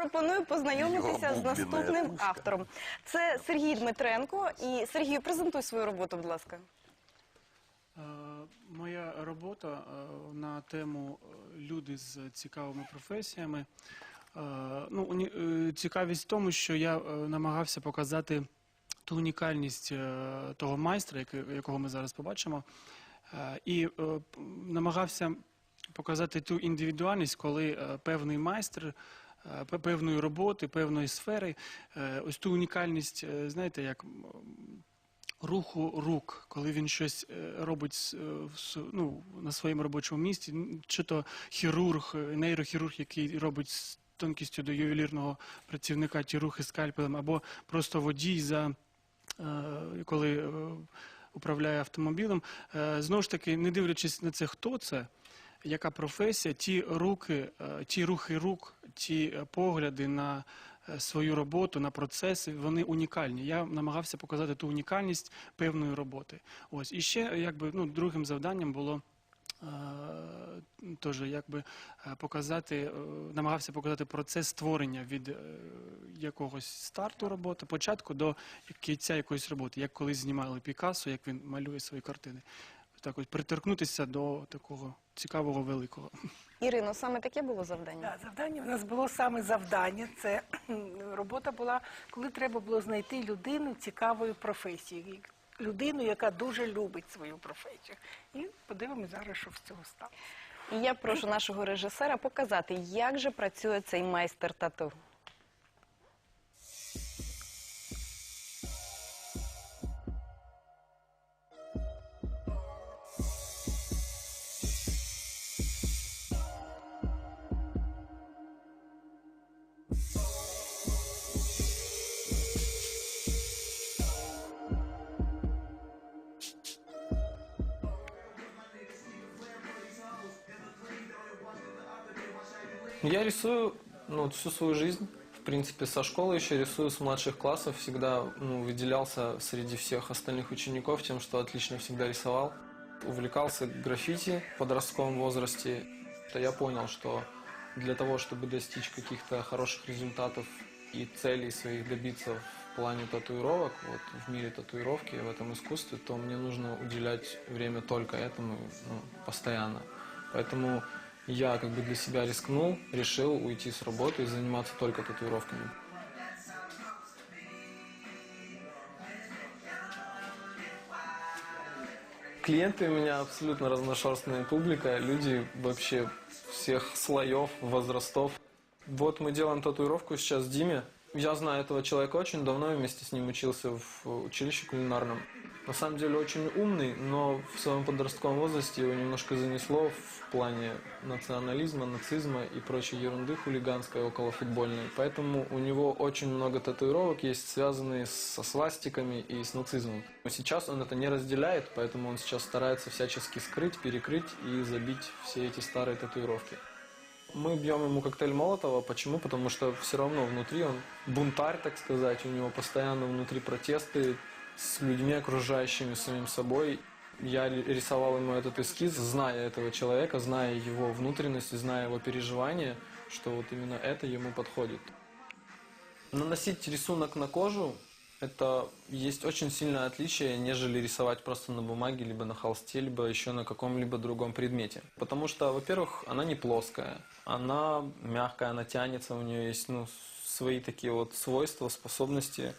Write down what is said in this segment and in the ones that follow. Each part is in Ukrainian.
пропоную познайомитися з наступним автором. Це Сергій Дмитренко. І Сергію, презентуй свою роботу, будь ласка. Е, Моя робота е, на тему е, люди з цікавими професіями. Ну, цікавість в тому, що я намагався показати ту унікальність того майстра, якого ми зараз побачимо, і намагався показати ту індивідуальність, коли певний майстер певної роботи, певної сфери, е, ось ту унікальність, е, знаєте, як руху рук, коли він щось е, робить ну, на своєму робочому місці, чи то хірург, нейрохірург, який робить з тонкістю до ювелірного працівника ті рухи скальпелем, або просто водій за коли управляє автомобілем. Знову ж таки, не дивлячись на це, хто це. Яка професія, ті руки, ті рухи рук, ті е, погляди на е, свою роботу, на процеси, вони унікальні. Я намагався показати ту унікальність певної роботи. Ось і ще якби ну другим завданням було. е, Теж якби показати, намагався показати процес створення від якогось старту роботи, початку до кінця якоїсь роботи, як колись знімали Пікассо, як він малює свої картини. Так ось приторкнутися до такого цікавого великого. Ірино, саме таке було завдання? Так, завдання в нас було саме завдання. Це робота була, коли треба було знайти людину цікавої професії. Людину, яка дуже любить свою професію. І подивимося зараз, що з цього стало. І я прошу нашого режисера показати, як же працює цей майстер тату. Я рисую ну, всю свою жизнь. В принципе, со школы еще рисую с младших классов. Всегда ну, выделялся среди всех остальных учеников тем, что отлично всегда рисовал. Увлекался граффити в подростковом возрасте. Я понял, что для того, чтобы достичь каких-то хороших результатов и целей своих добиться в плане татуировок, вот в мире татуировки, в этом искусстве, то мне нужно уделять время только этому ну, постоянно. Поэтому я как бы для себя рискнул, решил уйти с работы и заниматься только татуировками. Клиенты у меня абсолютно разношерстная публика, люди вообще всех слоев, возрастов. Вот мы делаем татуировку сейчас Диме. Я знаю этого человека очень давно, вместе с ним учился в училище кулинарном. На самом деле очень умный, но в своем подростковом возрасте его немножко занесло в плане национализма, нацизма и прочей ерунды хулиганской околофутбольной. Поэтому у него очень много татуировок есть, связанные со свастиками и с нацизмом. Но сейчас он это не разделяет, поэтому он сейчас старается всячески скрыть, перекрыть и забить все эти старые татуировки. Мы бьем ему коктейль Молотова. Почему? Потому что все равно внутри он бунтарь, так сказать. У него постоянно внутри протесты с людьми окружающими, самим собой. Я ри- рисовал ему этот эскиз, зная этого человека, зная его внутренности, зная его переживания, что вот именно это ему подходит. Наносить рисунок на кожу это есть очень сильное отличие, нежели рисовать просто на бумаге, либо на холсте, либо еще на каком-либо другом предмете. Потому что, во-первых, она не плоская, она мягкая, она тянется, у нее есть ну, свои такие вот свойства, способности.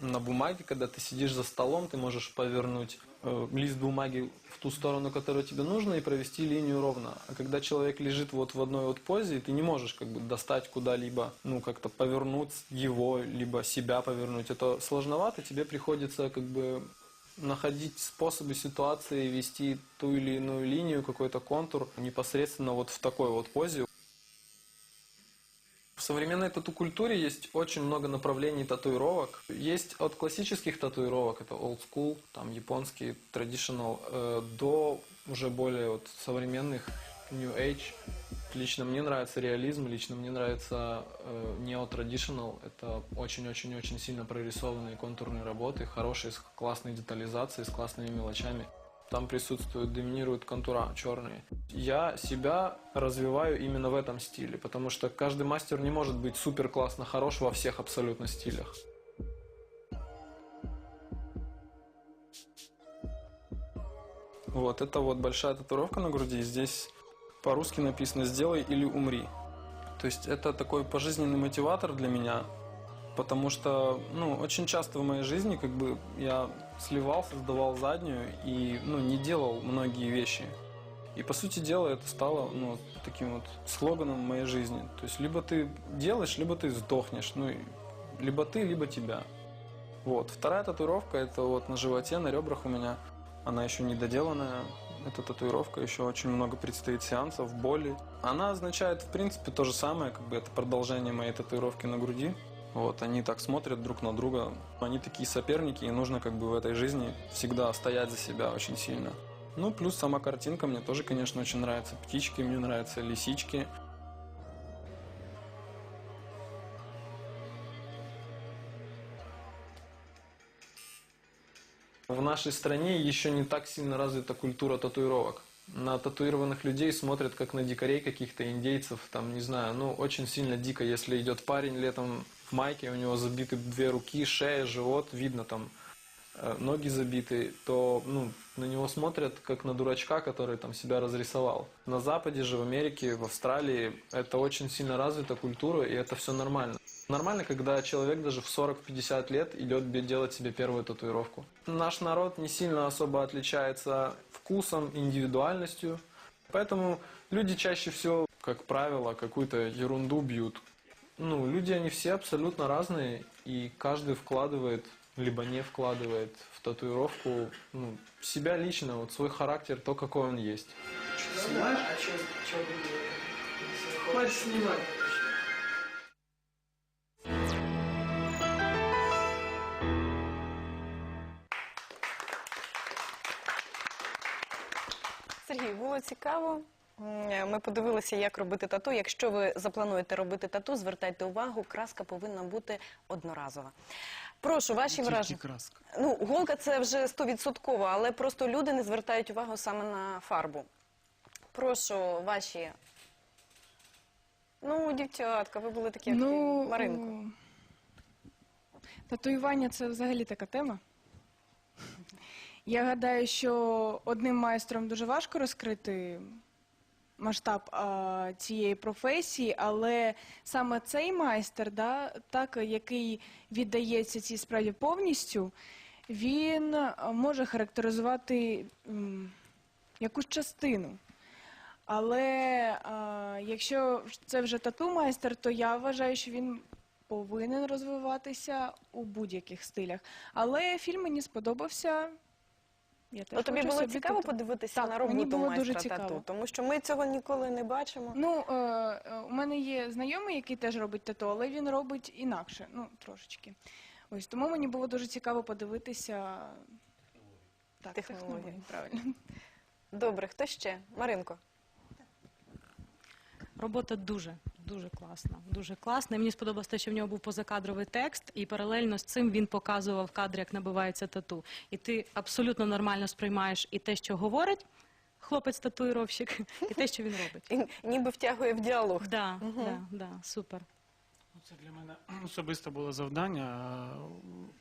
На бумаге, когда ты сидишь за столом, ты можешь повернуть э, лист бумаги в ту сторону, которая тебе нужна, и провести линию ровно. А когда человек лежит вот в одной вот позе, ты не можешь как бы достать куда-либо, ну как-то повернуть его, либо себя повернуть. Это сложновато, тебе приходится как бы находить способы ситуации, вести ту или иную линию, какой-то контур непосредственно вот в такой вот позе. Современной тату-культуре есть очень много направлений татуировок. Есть от классических татуировок, это old school, там японские, traditional, э, до уже более вот современных new age. Лично мне нравится реализм, лично мне нравится э, нео-традиционал. Это очень-очень-очень сильно прорисованные контурные работы, хорошие, с классной детализацией, с классными мелочами. Там присутствуют, доминируют контура черные. Я себя развиваю именно в этом стиле, потому что каждый мастер не может быть супер классно хорош во всех абсолютно стилях. Вот, это вот большая татуировка на груди. Здесь по-русски написано «Сделай или умри». То есть это такой пожизненный мотиватор для меня, потому что, ну, очень часто в моей жизни как бы я сливался, сдавал заднюю и, ну, не делал многие вещи. И, по сути дела, это стало, ну, таким вот слоганом моей жизни. То есть либо ты делаешь, либо ты сдохнешь. Ну, либо ты, либо тебя. Вот. Вторая татуировка, это вот на животе, на ребрах у меня. Она еще не доделанная. Эта татуировка, еще очень много предстоит сеансов, боли. Она означает, в принципе, то же самое, как бы это продолжение моей татуировки на груди. Вот, они так смотрят друг на друга. Они такие соперники, и нужно как бы в этой жизни всегда стоять за себя очень сильно. Ну, плюс сама картинка мне тоже, конечно, очень нравится. Птички мне нравятся, лисички. В нашей стране еще не так сильно развита культура татуировок. На татуированных людей смотрят как на дикарей каких-то индейцев, там, не знаю, ну, очень сильно дико, если идет парень летом в майке, у него забиты две руки, шея, живот, видно там э, ноги забиты, то ну, на него смотрят как на дурачка, который там себя разрисовал. На Западе же, в Америке, в Австралии, это очень сильно развита культура, и это все нормально. Нормально, когда человек даже в 40-50 лет идет делать себе первую татуировку. Наш народ не сильно особо отличается вкусом, индивидуальностью, поэтому люди чаще всего, как правило, какую-то ерунду бьют. Ну, люди, они все абсолютно разные, и каждый вкладывает, либо не вкладывает в татуировку ну, себя лично, вот свой характер, то, какой он есть. Снимаешь? А что, что Хватит снимать. Сергій, було цікаво. Ми подивилися, як робити тату. Якщо ви заплануєте робити тату, звертайте увагу, краска повинна бути одноразова. Прошу, ваші Тільки враження. краска. Ну, голка це вже стовідсотково, але просто люди не звертають увагу саме на фарбу. Прошу, ваші. Ну, дівчатка, ви були такі активні. Ну, Маринко. о, татуювання це взагалі така тема. Я гадаю, що одним майстром дуже важко розкрити масштаб а, цієї професії, але саме цей майстер, да, так, який віддається цій справі повністю, він може характеризувати м, якусь частину. Але а, якщо це вже тату майстер, то я вважаю, що він повинен розвиватися у будь-яких стилях. Але фільм мені сподобався. Я теж Ну, тобі хочу було собі цікаво тату. подивитися Так, на мені роботу було майстра тату, тому що ми цього ніколи не бачимо. Ну, е, е, у мене є знайомий, який теж робить тату, але він робить інакше, ну, трошечки. Ось тому мені було дуже цікаво подивитися. Так, Технології. технології, правильно. Добре, хто ще? Маринко. Робота дуже, дуже класна. Дуже класна. І мені сподобалось те, що в нього був позакадровий текст, і паралельно з цим він показував кадр, як набивається тату. І ти абсолютно нормально сприймаєш і те, що говорить хлопець-татуїровщик, і те, що він робить. І ніби втягує в діалог. Да, да, да, супер. Ну, Це для мене особисто було завдання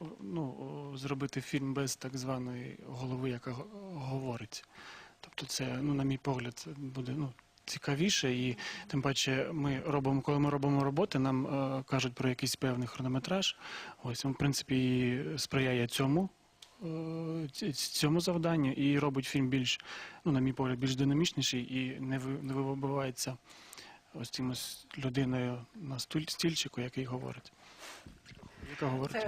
е, ну, зробити фільм без так званої голови, яка говорить. Тобто це, ну, на мій погляд, це буде ну, цікавіше. І тим паче, ми робимо, коли ми робимо роботи, нам е, кажуть про якийсь певний хронометраж. Ось в принципі, і сприяє цьому. е, Цьому завданню і робить фільм більш, ну, на мій погляд, більш динамічніший і не ви- не вибивається ось цим людиною на стільчику, який говорить. Яка говорить?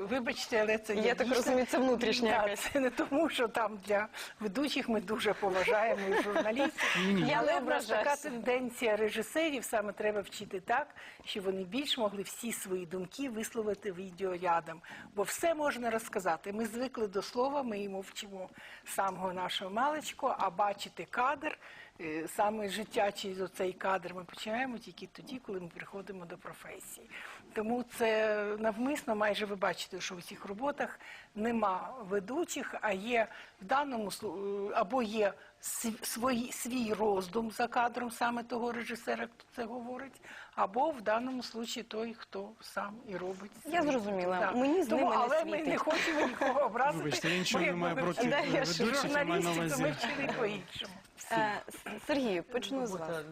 Вибачте, але це Я є так розумію, це внутрішня Да, якась. Це не тому, що там для ведучих ми дуже поважаємо і журналістів. Я Але в нас така тенденція режисерів саме треба вчити так, щоб вони більш могли всі свої думки висловити відеорядом. Бо все можна розказати. Ми звикли до слова, ми йому вчимо самого нашого маличку, а бачити кадр, е, саме життя через оцей кадр ми починаємо тільки тоді, коли ми приходимо до професії. Тому це навмисно, майже ви бачите, що в усіх роботах нема ведучих, а є в даному е, або є св- свій роздум за кадром саме того режисера, хто це говорить, або в даному случаї той, хто сам і робить. Я зрозуміла. Так. Мені з Тому, ними не але ми не хочемо нікого образити. Вибачте, я нічого Ми, не маю проти ведучих, я маю на журналістів, то ми вчили по-іншому. Е, Сергію, почну з вас.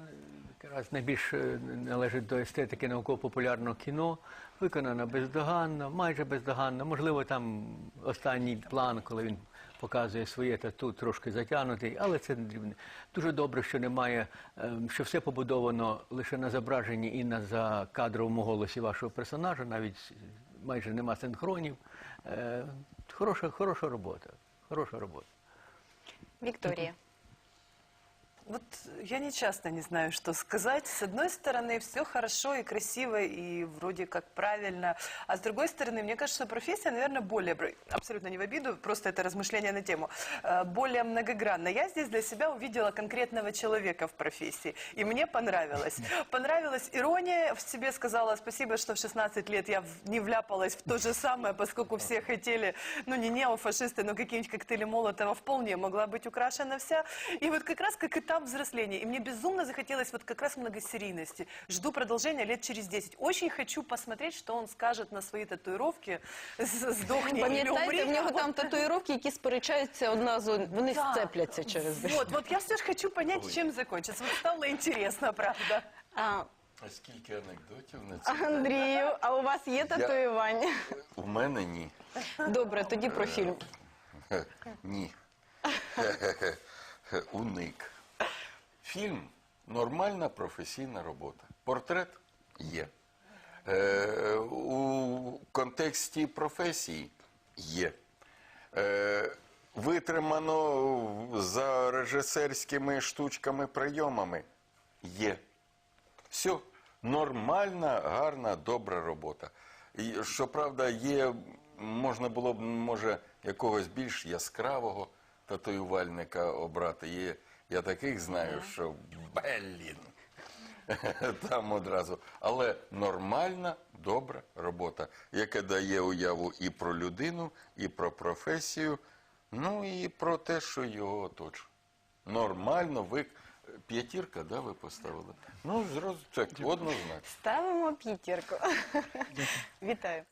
Якраз найбільш е, належить до естетики науково-популярного кіно, виконана бездоганно, майже бездоганно. Можливо, там останній план, коли він показує своє тату, трошки затягнутий, але це не дрібне. Дуже добре, що немає, е, що все побудовано лише на зображенні і на закадровому голосі вашого персонажа, навіть майже нема синхронів. Е, Хороша, хороша робота. Хороша робота. Вікторія. Вот я не часто не знаю, что сказать. С одной стороны, все хорошо и красиво, и вроде как правильно. А с другой стороны, мне кажется, профессия, наверное, более, абсолютно не в обиду, просто это размышление на тему, э, более многогранна. Я здесь для себя увидела конкретного человека в профессии, и мне понравилось. Понравилась ирония, в себе сказала спасибо, что в 16 лет я не вляпалась в то же самое, поскольку все хотели, ну не неофашисты, но какие-нибудь коктейли Молотова вполне могла быть украшена вся. И вот как раз как этап взросления. И мне безумно захотелось вот как раз многосерийности. Жду продолжения лет через 10. Очень хочу посмотреть, что он скажет на свои татуировки. С- Сдохни или умри. Пам'ятаєте, в нього Вот. там татуїровки, які сперечаються одна з од- вони Да. сцепляться через день. Вот, вот я все же хочу понять, чем закончится. Вот стало интересно, правда. А, А скільки анекдотів на це? Андрію, а у вас є татуювання? У мене ні. Добре, тоді про фільм. Хе, Ні. Хе-хе-хе. Хе, Уник. Фільм нормальна професійна робота. Портрет є. Е, у контексті професії є. Е, витримано за режисерськими штучками, прийомами є. Все, нормальна, гарна, добра робота. І, щоправда, є, можна було б, може, якогось більш яскравого татуювальника обрати. Є, я таких знаю, що блін. Там одразу. Але нормальна, добра робота, яка дає уяву і про людину, і про професію, ну і про те, що його оточує. Нормально, ви п'ятірка, да, ви поставили? Ну, зроз... так, однозначно. Ставимо п'ятірку. Вітаю.